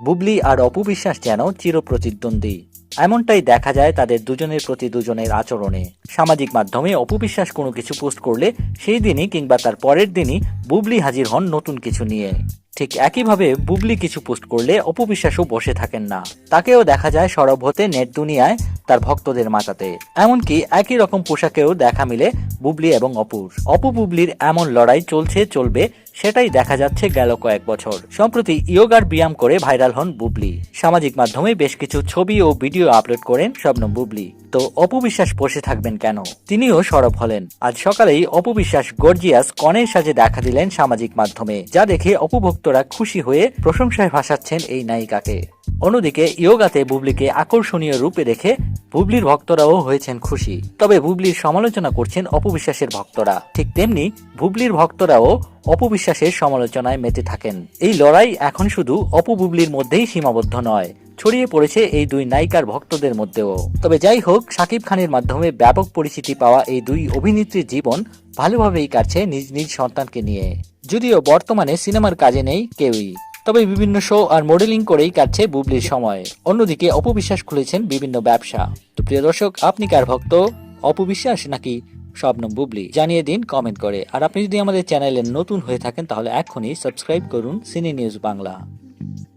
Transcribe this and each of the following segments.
বুবলি আর অপু বিশ্বাস যেন চিরপ্রতিদ্বন্দ্বী। এমনটাই দেখা যায় তাদের দুজনের প্রতি দুজনের আচরণে। সামাজিক মাধ্যমে অপু বিশ্বাস কোনো কিছু পোস্ট করলে সেই দিনই কিংবা তার পরের দিনই বুবলি হাজির হন নতুন কিছু নিয়ে। ঠিক একইভাবে বুবলি কিছু পোস্ট করলে অপবিশ্বাসও বসে থাকেন না। তাকেও দেখা যায় সরব হতে নেট দুনিয়ায় তার ভক্তদের মাতাতে। এমনকি একই রকম পোশাকেও দেখা মিলে বুবলি এবং অপুর। অপু বুবলির এমন লড়াই চলছে, চলবে, সেটাই দেখা যাচ্ছে গেল কয়েক বছর। সম্প্রতি ইয়োগার ব্যায়াম করে ভাইরাল হন বুবলি। সামাজিক মাধ্যমে বেশ কিছু ছবি ও ভিডিও আপলোড করেন শবনম বুবলি। তো অপু বিশ্বাস বসে থাকবেন কেন? তিনিও সরব হলেন। আজ সকালেই অপু বিশ্বাস গর্জিয়াস কনের সাজে দেখা দিলেন সামাজিক মাধ্যমে, যা দেখে অপুভক্তরা খুশি হয়ে প্রশংসায় ভাসাচ্ছেন এই নায়িকাকে। অন্যদিকে ইয়োগাতে বুবলিকে আকর্ষণীয় রূপে দেখে বুবলির ভক্তরাও হয়েছেন খুশি। তবে বুবলির সমালোচনা করছেন অপবিশ্বাসের ভক্তরা। ঠিক তেমনি বুবলির ভক্তরাও অপবিশ্বাসের সমালোচনায় মেতে থাকেন। এই লড়াই এখন শুধু অপু বুবলির মধ্যেই সীমাবদ্ধ নয়, ছড়িয়ে পড়েছে এই দুই নায়িকার ভক্তদের মধ্যেও। তবে যাই হোক, শাকিব খানের মাধ্যমে ব্যাপক পরিচিতি পাওয়া এই দুই অভিনেত্রীর জীবন ভালোভাবেই কাটছে নিজ নিজ সন্তানকে নিয়ে। যদিও বর্তমানে সিনেমার কাজে নেই কেউই। তবে বিভিন্ন শো আর মডেলিং করেই কাটছে বুবলির সময়। অন্যদিকে অপবিশ্বাস খুলেছেন বিভিন্ন ব্যবসা। প্রিয় দর্শক, আপনি কার ভক্ত? অপবিশ্বাস নাকি শবনম বুবলি? জানিয়ে দিন কমেন্ট করে। আর আপনি যদি আমাদের চ্যানেলে নতুন হয়ে থাকেন, তাহলে এখনই সাবস্ক্রাইব করুন সিনে নিউজ বাংলা।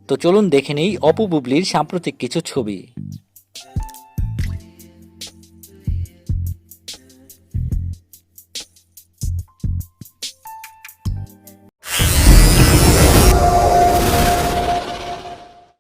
তো চলুন দেখে নেই অপু বুবলির সাম্প্রতিক কিছু ছবি।